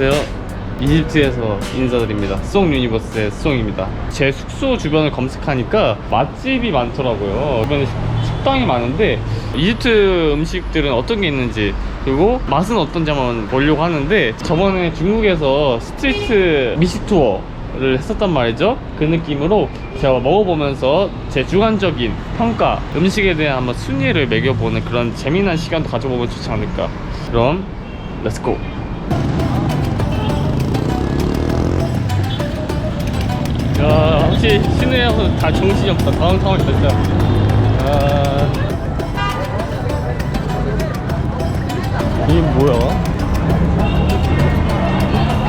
안녕하세요. 이집트에서 인사드립니다. 송 유니버스의 송입니다. 제 숙소 주변을 검색하니까 맛집이 많더라고요. 주변에 식- 식당이 많은데 이집트 음식들은 어떤 게 있는지 그리고 맛은 어떤지 한번 보려고 하는데 저번에 중국에서 스트리트 미식 투어 를 했었단 말이죠. 그 느낌으로 제가 먹어보면서 제 주관적인 평가, 음식에 대한 한번 순위를 매겨보는 그런 재미난 시간도 가져보면 좋지 않을까. 그럼 렛츠고! 야, 혹시 시내에 와서 다 정신이 없다. 다음 상황이 됐다. 아, 이게 뭐야?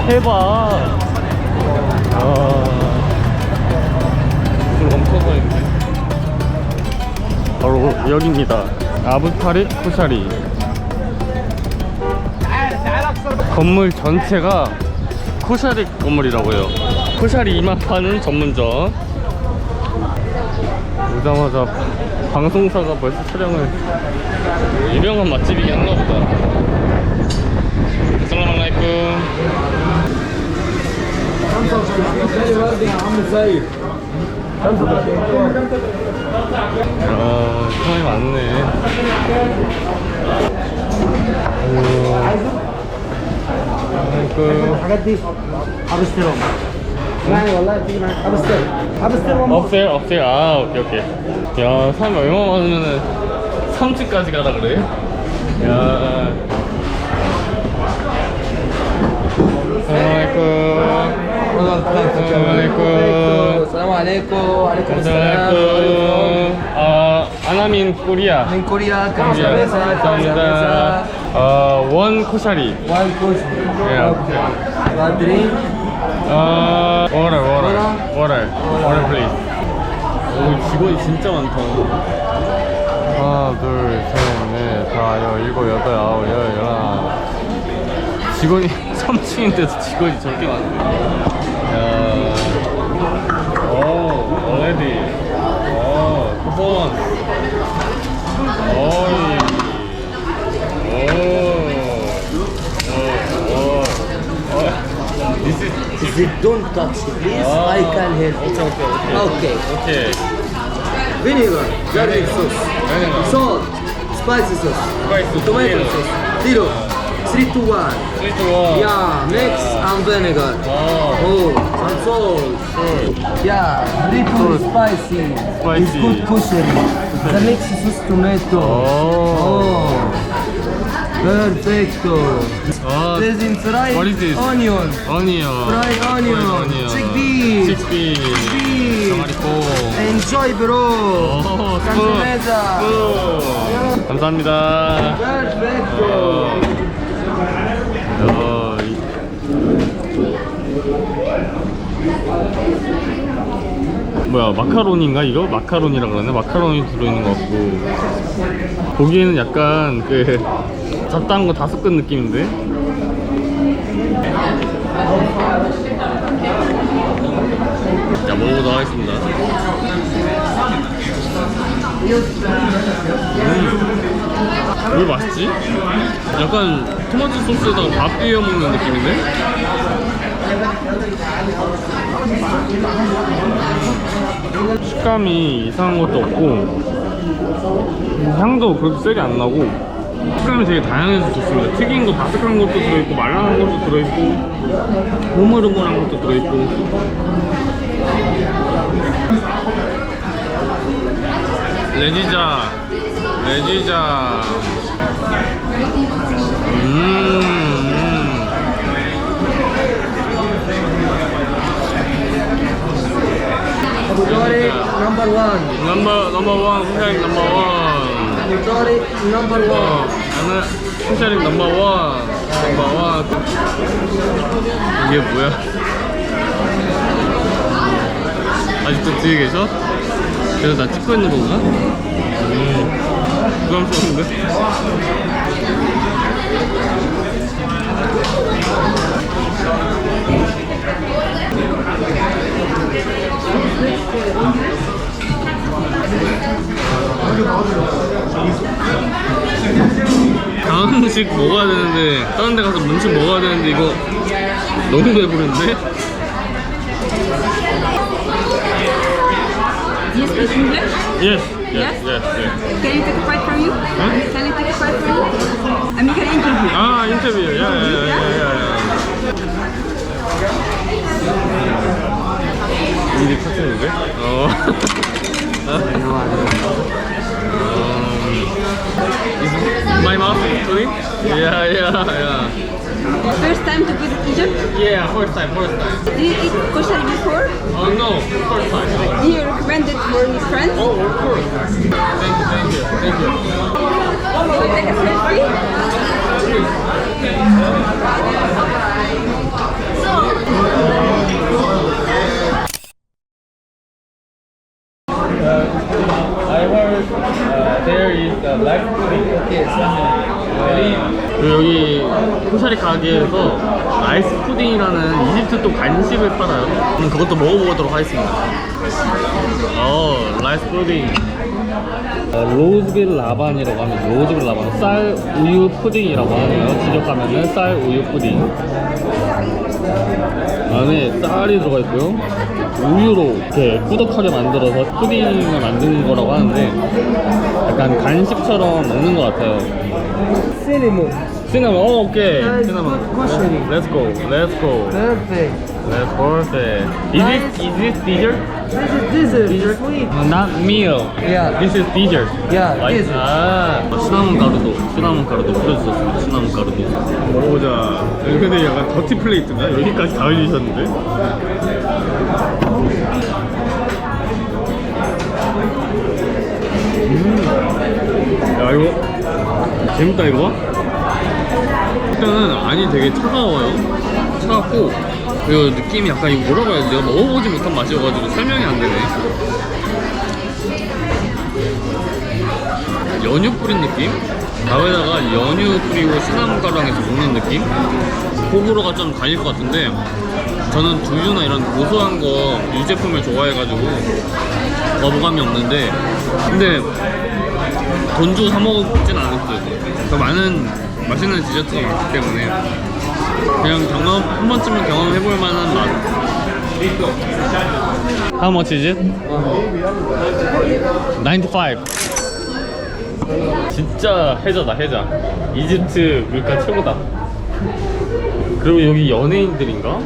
해봐. 아, 물 엄청 서 있네. 바로 여기입니다. 아부타리 코샤리. 건물 전체가 코샤리 건물이라고요. 코샤리 이마파는 전문점. 오자마자 방송사가 벌써 촬영을 유명한 맛집이긴 한가 보다. 살라말라이쿰. 아, 사람이 많네. 아이고. الحاجات دي ابسترهم يعني والله تيجي معاك ابستر ابستر 업셀 업셀 아 오케이 오케이 야 사람이 얼마 많으면은 3층까지 가라 그래 야 알라이쿰 السلام عليكم وعليكم 알라이쿰 아 아나민 코리아 من كوريا كم 코리아 سبيسة كم 감사합니다 سبيسة 아원 코샤리 وان كوش 야 قادرين 아 워럴 워럴 워럴 워럴 플리즈 오 직원이 진짜 많다. 하나 둘 셋 넷 다섯 일곱 여덟 아홉 열 열하나 직원이 3층인데도 직원이 저렇게 많네. 야. 오, 얼레디. 오, 퍼포먼스. 어이. 오, 오, 오, 오. This is If you don't touch please 아, I can help 오케이 오케이 오케이 Okay 오케이 vinegar garlic sauce Vinegar. salt spicy sauce Spicy, tomato zero. sauce zero 3 to 1 3 to 1 yeah mix and vinegar 어 Oh, and salt. Yeah, little spicy. Spicy. It's good kosher. The mix sauce tomato. Oh. Oh. Perfecto. 아, This in fried What is this? onion. 어니언 Fried onion. Chickpea. chickpea Chickpea. 정아리콩 Enjoy, bro. Cantonesa. 스프 감사합니다 Perfecto. 야, 이- 뭐야 마카로니인가 이거? 마카로니라 그러네 마카로니 들어있는 것 같고 보기에는 약간 그 잡다한 거다 섞은 느낌인데 자 먹어보도록 하겠습니다 음. 왜 맛있지? 약간 토마토 소스에다가 밥 비벼 먹는 느낌인데? 식감이 이상한 것도 없고 향도 그렇게 세게 안 나고 식감이 되게 다양해서 좋습니다 튀긴 거 바삭한 것도 들어있고 말랑한 것도 들어있고 흐물흐물한 것도 들어있고 레지자 레지자 음, Sorry, number one. 음. 넘버 넘버 원 후샤링 넘버 원 Sorry, number 어, one. 나는 후샤링 넘버 원 넘버 원 이게 뭐야 아직도 뒤에 계셔? 그래서 나 찍고 있는 건가? 음, 부담스러운데? 다음 음식 먹어야 되는데 다른 데 가서 음식 먹어야 되는데 이거 너무 배부른데? Do you speak English? Yes, Yes? yes, yes. Can you take a bite from you? Can you take a bite from you? I make an interview. 아 인터뷰, 야야야야야. 일이 터지는데? 어. Is my mouth doing? Yeah, yeah, yeah. First time to visit Egypt? Yeah, first time, first time. Did you eat kosher before? Oh no, first time. Do you recommend it for his friends? Oh, of course. Thank you, thank you, thank you. Will you take a selfie? I heard uh, there is a live pudding. 그 여기 코샤리 가게에서 라이스 푸딩이라는 이집트 또 간식을 팔아요. 그럼 그것도 먹어보도록 하겠습니다. 어, 라이스 푸딩. 어, 로즈빌 라반이라고 하면 로즈빌 라반 쌀 우유 푸딩이라고 하네요. 지적하면은 쌀 우유 푸딩. 안에 쌀이 들어가 있고요. 우유로 이렇게 꾸덕하게 만들어서 푸딩을 만드는 거라고 하는데 약간 간식처럼 먹는 것 같아요. Cinnamon. 시나몬, 어, 오케이. Go, let's go. Perfect. Let's perfect. Is it, is this dessert? This is dessert. Dessert? Sweet. Uh, not meal. Yeah. This is dessert. Yeah, Like, dessert. 아, 시나몬 가루도, 시나몬 가루도 뿌려주셨습니다. 시나몬 가루도. 먹어보자. 근데 약간 더티 플레이트인가? 여기까지 다 흘리셨는데? 음. 야, 이거. 재밌다, 이거. 일단은 안이 되게 차가워요. 차갑고, 그리고 느낌이 약간 이거 뭐라고 해야 되지? 먹어보지 못한 맛이어가지고 설명이 안 되네. 연유 뿌린 느낌? 밥에다가 연유 뿌리고 시나몬 가루랑 해서 먹는 느낌? 호불호가 좀 갈릴 것 같은데 저는 두유나 이런 고소한 거 유제품을 좋아해가지고 거부감이 없는데 근데 돈 주고 사 먹진 듯. 더 많은 맛있는 디저트가 있기 때문에 그냥 경험 한 번쯤은 경험해볼 만한 맛. How much is it? 95. 진짜 해자다 해자. 이집트 물가 최고다. 그리고 여기 연예인들인가?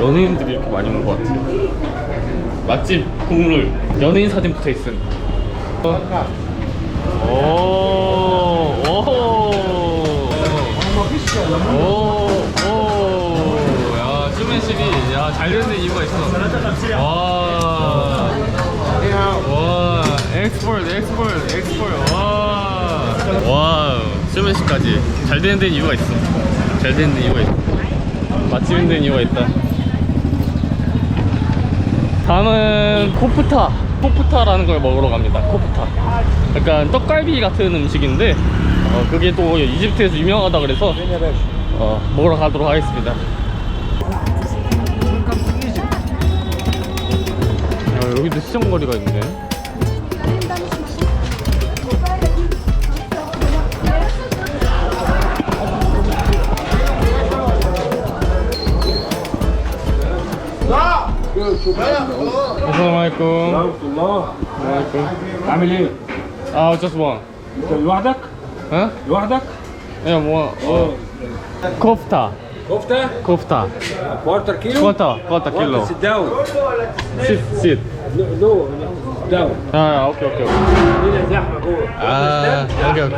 연예인들이 이렇게 많이 온 것 같아. 맛집 국물 연예인 사진 붙어 있음. 오, 오, 오, 오, 야, 슈맨실이, 야, 잘 되는 이유가 있어. 와, 와, 엑스폴, 엑스폴, 엑스폴, 와, 와, 슈맨실까지 잘 되는 데 이유가 있어. 잘 되는 데 이유가 있어. 맛집인 데 이유가 있다. 다음은 코프타 코프타라는 걸 먹으러 갑니다 코프타 약간 떡갈비 같은 음식인데 어, 그게 또 이집트에서 유명하다 그래서 어, 먹으러 가도록 하겠습니다 야, 여기도 시장거리가 있네 السلام عليكم ورحمة الله عليكم عامل ايه؟ اه just one انت لوحدك؟ ها؟ لوحدك؟ one oh. كفتة. كفتة؟ كفتة. كوارتر كيلو؟ كوتا كوتا كيلو سيت داون sit sit. نو داون آه أوكي أوكي أوكي. هنا زحمة جوه. آه أوكي أوكي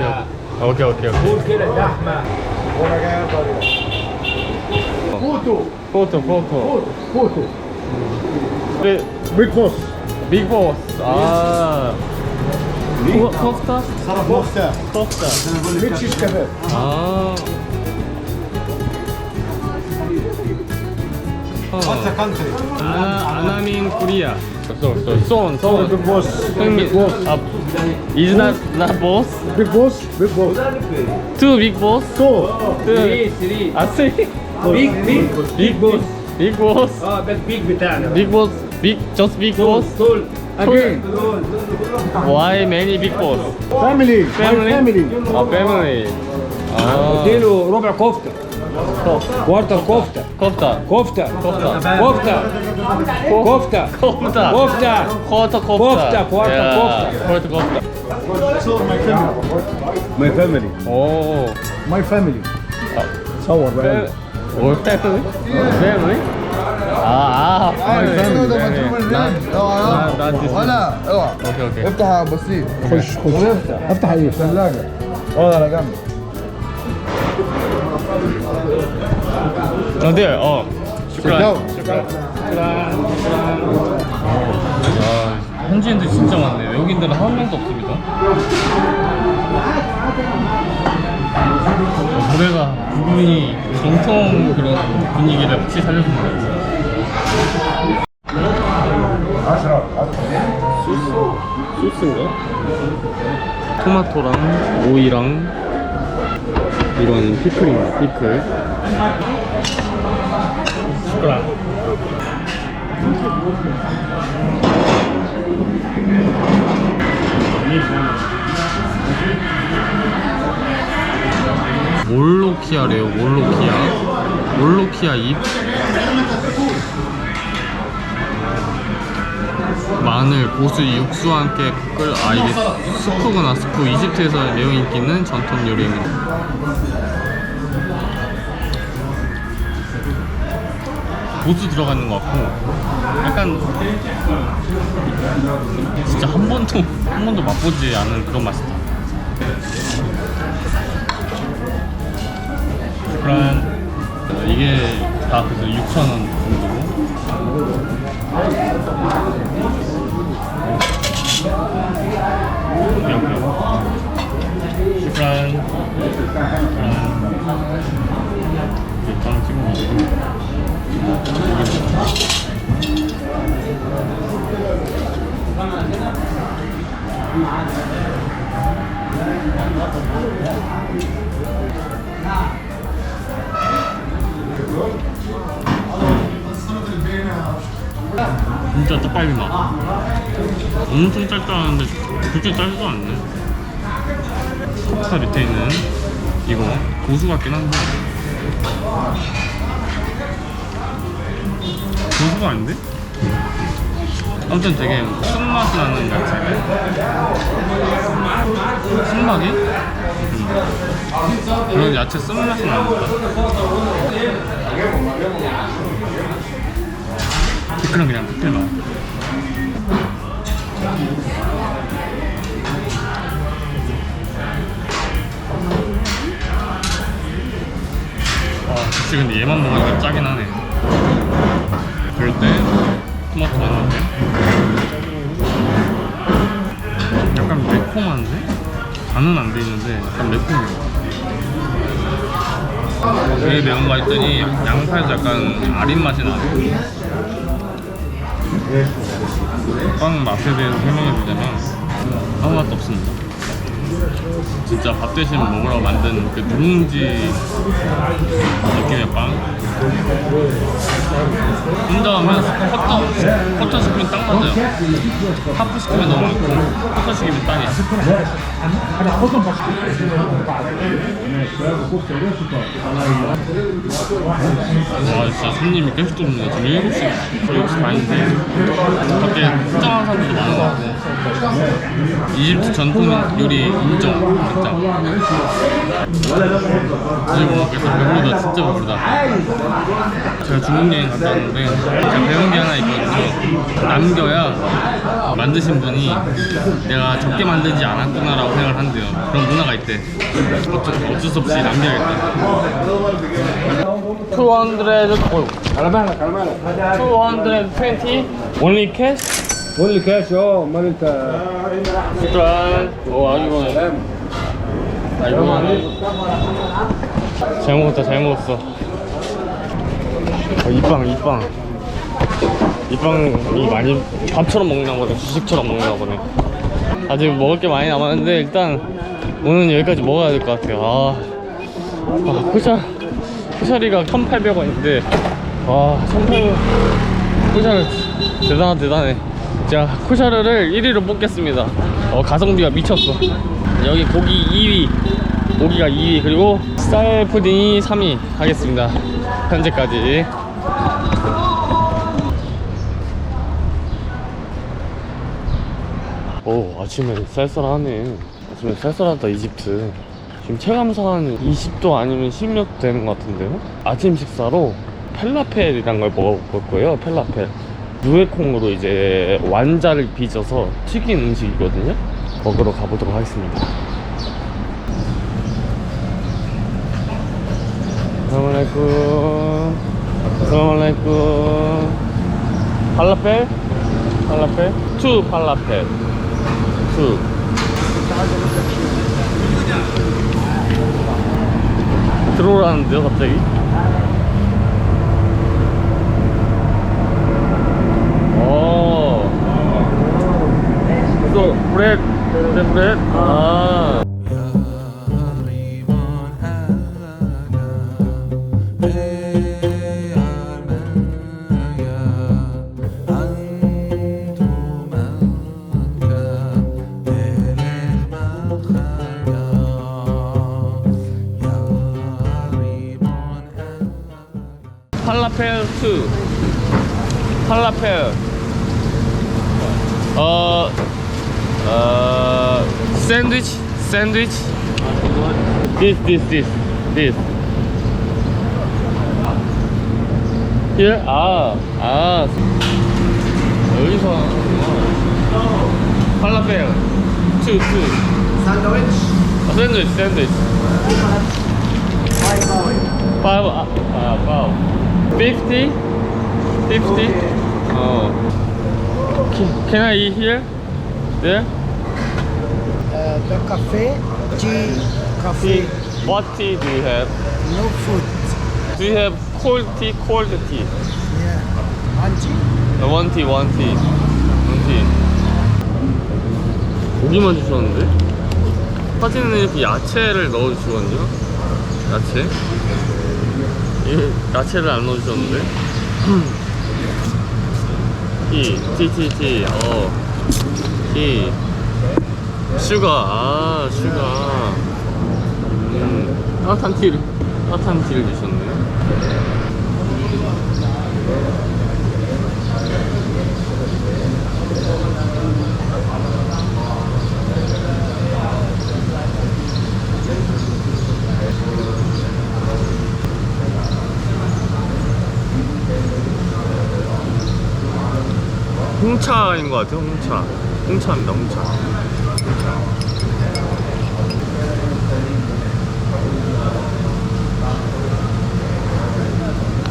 أوكي. أوكي أوكي قول كده زحمة. Photo. فوتو فوتو. Photo. بيج بوس بيج بوس آه. هو صرف مختار مختار ميتشيش كباب اه country? Uh, in Korea. So, so, so, so. Big boss. Big boss. Uh, is that that boss? Big boss. Big boss. Two big boss. Two. two. Three, three. Ah. Big, big, big boss. Big boss. Ah, that big بتاعنا. Big boss. Big, just big boss. Tall. Again. Why many big boss? Family. Family. family. Oh, family. اديله ربع كفته كوارتر كفته كفته كفته كفته كفته كفته كفته كفته كفته كفته كوارتر كفته كوارتر كفته ماي فاميلي اوه ماي فاميلي صور بقى وبتاكل فاميلي 밀리? 패밀리? 아, 아, My family. 나, 나, 나, ولا اوعى 오케이, 오케이. افتح بسيط خش خش افتح افتح ايه؟ ثلاجة. اه على جنب. 어, 네, 어. 슈크란. down. 슈크란. 아, 현지인들 진짜 많네요. 외국인들은 한 명도 없습니다. 어, 노래가 부분이 전통 그런 분위기를 확실히 살려줍니다. 소스? 소스인가? 토마토랑 오이랑 이건 피클입니다. 피클. 숟가락. 몰로키아래요. 몰로키아. 몰로키아 잎. 마늘, 고수, 육수와 함께 끓, 아 이게 스프구나 스프. 이집트에서 매우 인기 있는 전통 요리입니다. 고수 들어가 있는 것 같고 약간 진짜 한 번도 한 번도 맛보지 않은 그런 맛이다. 그럼 이게 다 그래서 6천 원 정도 일단 찍어 먹고 진짜 떡갈비 맛 엄청 짤짤한데 그렇게 짤지도 않네 컵사 밑에 있는 이거 고수 같긴 한데 고수가 아닌데? 아무튼 되게 쓴맛이 나는 야채 쓴맛이? 음. 그런 야채 쓴맛이 나는 것 같아 피클은 그냥 피클 맛 아, 혹시 근데 얘만 먹으니까 짜긴 하네. 그럴 때 토마토 넣는데 약간 매콤한데? 간은 안 돼 있는데 약간 매콤해요. 왜 매운가 했더니 양파에서 약간 아린 맛이 나네. 빵 맛에 대해서 설명해 주자면 아무 맛도 없습니다. 진짜 밥 대신 먹으라고 만든 그 누룽지 느낌의 빵. 혼자 하면 커터, 커터 시키면 딱 맞아요. 하프 시키면 너무 많고, 커터 시키면 딱이야. 와, 진짜 손님이 계속 들어오네요. 지금 7시, 7시 반인데, 밖에 포장하는 사람들도 많은 것 같고, 이집트 전통 요리 인정. 인정. 이거 그래서 배부르다 진짜 배부르다. 제가 중국 여행 갔다 왔는데 제가 배운 게 하나 있거든요. 남겨야 만드신 분이 내가 적게 만들지 않았구나 라고 생각을 한대요. 그런 문화가 있대. 어쩔, 어쩔 수 없이 남겨야겠다 200 어휴. 220 only cash? قول لي كاش اه امال انت 짠. 오, 아주 이거네. 아, 이거네. 잘 먹었다, 잘 먹었어. 아, 이 빵, 이 빵. 이 빵이 많이 밥처럼 먹나 보네. 주식처럼 먹나 보네. 아직 먹을 게 많이 남았는데, 일단 오늘 여기까지 먹어야 될 것 같아요. 아, 아 쿠샤, 쿠샤리가 1,800원인데, 와, 1,800원. 쿠샤르 대단하 대단해. 제가 쿠샤르를 1위로 뽑겠습니다. 어, 가성비가 미쳤어. 여기 고기 2위, 고기가 2위 그리고 쌀 푸딩이 3위 하겠습니다. 현재까지. 오 아침에 쌀쌀하네. 아침에 쌀쌀하다 이집트. 지금 체감상 20도 아니면 16도 되는 것 같은데요? 아침 식사로 펠라펠이란 걸 먹어볼 거예요 펠라펠 누에콩으로 이제 완자를 빚어서 튀긴 음식이거든요 먹으러 가보도록 하겠습니다 팔라펠? 팔라펠? 투 팔라펠 투 들어오라는데요 갑자기? 오 The bread 아 샌드위치 샌드위치 this this this this here 아, 아 여기서 하는구나. 팔라펠 2 2 Sandwich. 샌드위치 샌드위치 five 아, 아 five fifty fifty 어 can, can I eat here there Uh, the cafe, tea, coffee, what tea do you have no food. do you have cold tea cold tea Yeah. Auntie. 어, one tea one tea one tea 고기만 주셨는데 사진은 이렇게 야채를 넣어주시거든요 야채 이 야채를 안 넣어주셨는데 티, 티, 티, 티, 어, 티, 슈가, 아, 슈가. 음, 따뜻한 티를, 따뜻한 티를 주셨네. 홍차인 것 같아요, 홍차. 홍차입니다, 홍차.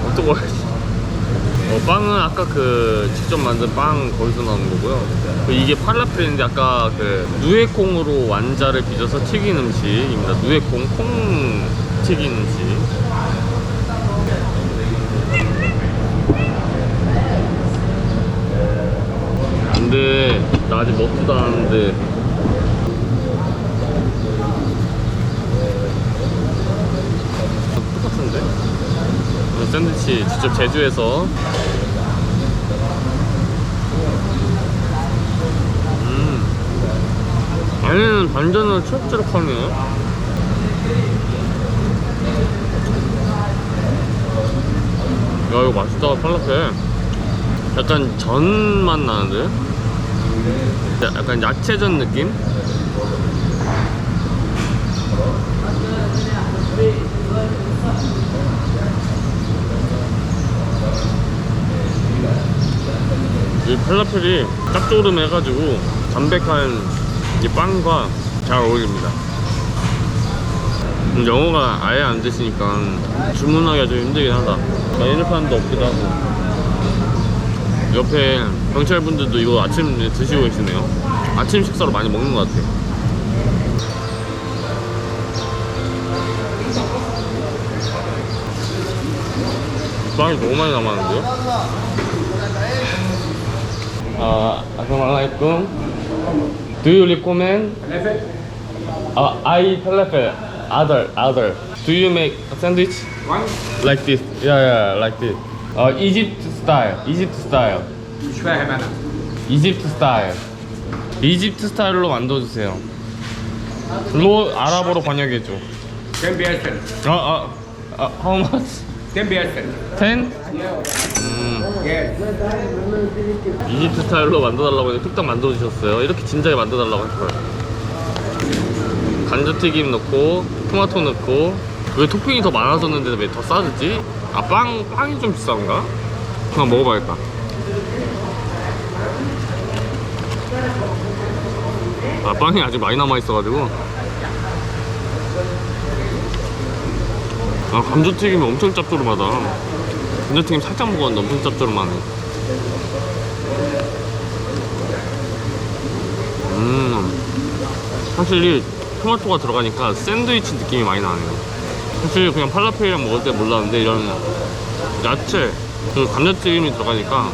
어떤 거 어, 빵은 아까 그 직접 만든 빵 거기서 나온 거고요. 그 이게 팔라펠인데 아까 그 누에콩으로 완자를 빚어서 튀긴 음식입니다. 누에콩 콩 튀긴 음식. 근데 나 아직 먹지도 않았는데 똑같은데? 이거 샌드위치 직접 제주에서 음 안에는 반전을 초록초록하네요 야 이거 맛있다 팔라펠 약간 전 맛 나는데? 약간 야채전 느낌? 이 팔라펠이 짭조름해가지고 담백한 이 빵과 잘 어울립니다. 음, 영어가 아예 안 되시니까 주문하기가 좀 힘들긴 하다. 메뉴판도 없기도 하고. 옆에 경찰분들도 이거 아침 드시고 계시네요. 아침 식사로 많이 먹는 것 같아요. 빵이 너무 많이 남았는데요? 아, assalamualaikum. Do you recommend? Uh, I falafel. Other, other. Do you make a sandwich? One, Like this? Yeah, yeah, like this. Uh, Egypt style. Egypt style. which way have I? 이집트 스타일. 이집트 스타일로 만들어주세요. 로 아랍어로 번역해줘. كم بيرسل 아, 아, 아, how much? كم بيرسل 10? 음, Yes 이집트 스타일로 만들어달라고 해서 뚝딱 만들어주셨어요. 이렇게 진작에 만들어달라고 했어요. 감자튀김 넣고, 토마토 넣고, 왜 토핑이 더 많아졌는데 왜 더 싸졌지? 아, 빵, 빵이 좀 비싼가? 한번 먹어봐야겠다. 아, 빵이 아직 많이 남아있어가지고. 아, 감자튀김이 엄청 짭조름하다. 감자튀김 살짝 먹었는데 엄청 짭조름하네. 음, 사실 이 토마토가 들어가니까 샌드위치 느낌이 많이 나네요. 사실 그냥 팔라펠이랑 먹을 때 몰랐는데 이런 야채, 그리고 감자튀김이 들어가니까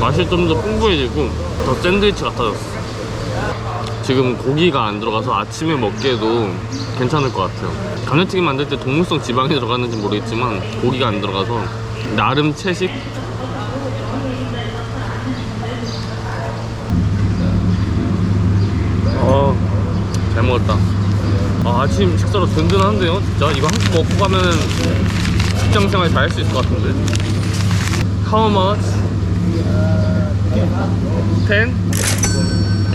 맛이 좀 더 풍부해지고 더 샌드위치 같아졌어. 지금 고기가 안 들어가서 아침에 먹기에도 괜찮을 것 같아요. 감자튀김 만들 때 동물성 지방이 들어가는지 모르겠지만 고기가 안 들어가서 나름 채식? 어, 잘 먹었다. 아, 아침 식사로 든든한데요, 진짜. 이거 한끼 먹고 가면 직장 생활 잘 할 수 있을 것 같은데. How much? 10?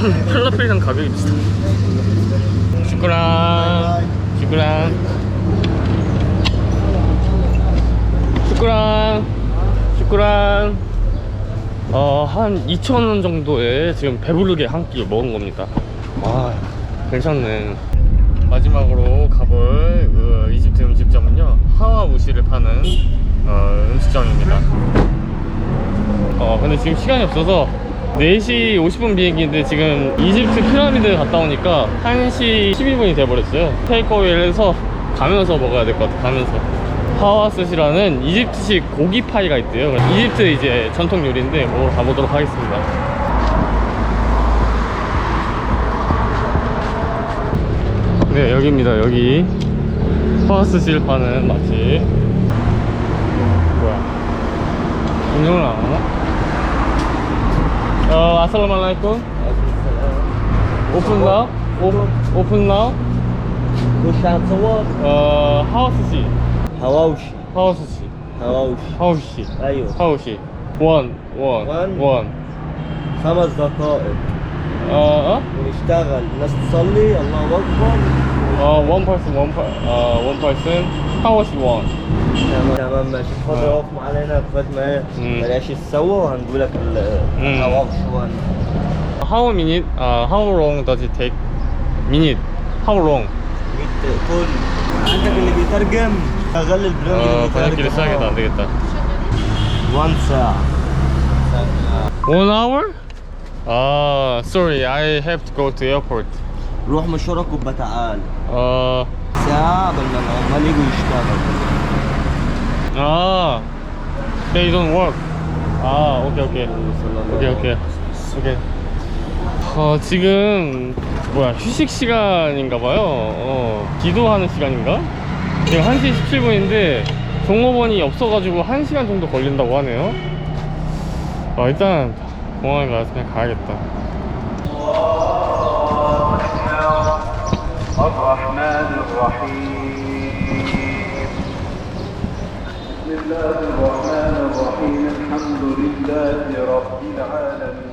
팔라펠이랑 가격이 비슷해. 슈크랑, 슈크랑, 슈크랑, 슈크랑. 어, 한 2,000원 정도에 지금 배부르게 한끼 먹은 겁니다. 와, 괜찮네. 마지막으로 가볼 그 이집트 음식점은요, 하와우시를 파는 어, 음식점입니다. 어, 근데 지금 시간이 없어서 4시 50분 비행기인데 지금 이집트 피라미드 갔다 오니까 1시 12분이 돼버렸어요. 테이크어웨이를 해서 가면서 먹어야 될 것 같아, 가면서. 파와스시라는 이집트식 고기 파이가 있대요. 이집트 이제 전통 요리인데 먹으러 가보도록 하겠습니다. 네 여기입니다 여기. 파와스시를 파는 맛집. 뭐야? 인정을 안 하나? 어 아살라말라이쿰. 오픈 나우 오픈 나우 그 굿샷 어 하우스시. هواوشي. هواوشي. هواوشي. هاوشي أيوه. هاوشي 1 1 1 خمس دقائق. آه آه. ونشتغل. الناس تصلي الله أكبر. آه 1 بيرسون 1 آه 1 بيرسون هاوشي 1 تمام تمام ماشي. اتفضل اقف معانا هنا لغايه ما إيه بلاش تسوى وهنجيب لك ال الهواوشي 1 How minute uh, آه، how long does it take? Minute. How long? عندك اللي بيترجم؟ شغل البرنامج 어, اللي 번역기를 بيترجم 써야겠다. 안 되겠다. 1 ساعة One hour? 아, sorry, I have to go to airport. روح مشوارك وبتعال 어, ساعة قبل ما العمال يجوا يشتغلوا 아, they don't work. 아, 오케이, 오케이. 오케이, 오케이. 오케이. 어, 지금, 뭐야, 휴식 시간인가봐요. 어, 기도하는 시간인가? 지금 1시 17분인데, 종업원이 없어가지고 1시간 정도 걸린다고 하네요. 아, 일단, 공항에 가서 그냥 가야겠다. الرحمن الرحيم بسم الله الرحمن الرحيم الحمد لله رب العالمين